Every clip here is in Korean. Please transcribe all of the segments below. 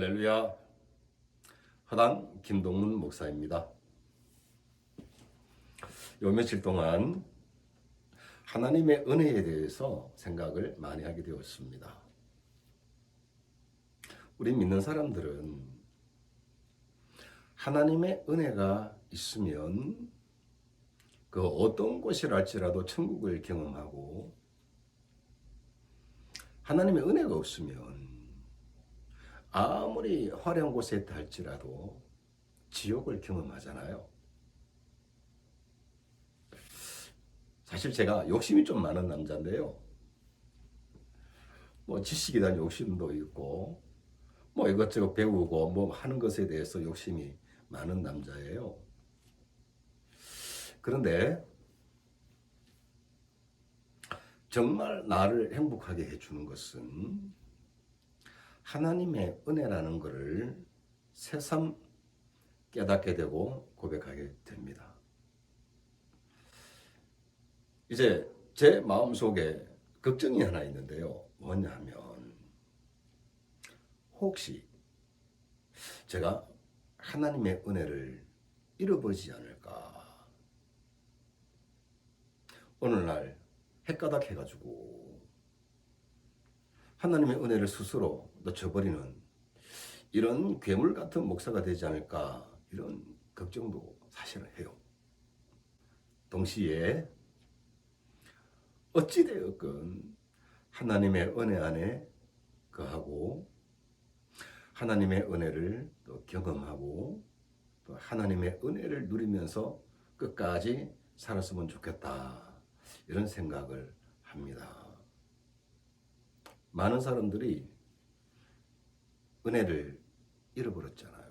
할렐루야. 하단 김동문 목사입니다. 요 며칠 동안 하나님의 은혜에 대해서 생각을 많이 하게 되었습니다. 우리 믿는 사람들은 하나님의 은혜가 있으면 그 어떤 곳이랄지라도 천국을 경험하고 하나님의 은혜가 없으면 아무리 화려한 곳에 있다 할지라도 지옥을 경험하잖아요. 사실 제가 욕심이 좀 많은 남자인데요. 뭐 지식에 대한 욕심도 있고, 뭐 이것저것 배우고 뭐 하는 것에 대해서 욕심이 많은 남자예요. 그런데 정말 나를 행복하게 해주는 것은 하나님의 은혜라는 것을 새삼 깨닫게 되고 고백하게 됩니다. 이제 제 마음속에 걱정이 하나 있는데요. 뭐냐 하면 혹시 제가 하나님의 은혜를 잃어버리지 않을까? 오늘날 헷가닥 해가지고 하나님의 은혜를 스스로 놓쳐버리는 이런 괴물 같은 목사가 되지 않을까 이런 걱정도 사실은 해요. 동시에 어찌되었건 하나님의 은혜 안에 거하고 하나님의 은혜를 또 경험하고 또 하나님의 은혜를 누리면서 끝까지 살았으면 좋겠다 이런 생각을 합니다. 많은 사람들이 은혜를 잃어버렸잖아요.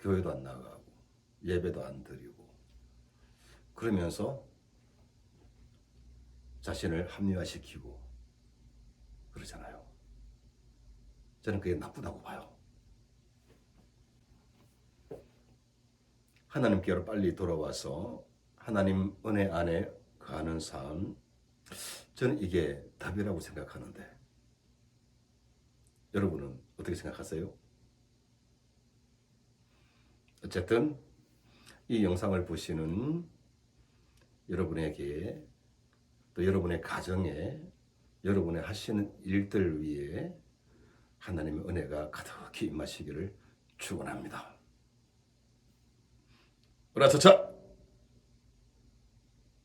교회도 안 나가고 예배도 안 드리고 그러면서 자신을 합리화시키고 그러잖아요. 저는 그게 나쁘다고 봐요. 하나님께로 빨리 돌아와서 하나님 은혜 안에 거하는 삶, 저는 이게 답이라고 생각하는데, 여러분은 어떻게 생각하세요? 어쨌든, 이 영상을 보시는 여러분에게, 또 여러분의 가정에, 여러분의 하시는 일들 위에 하나님의 은혜가 가득히 임하시기를 축원합니다. 으라차차!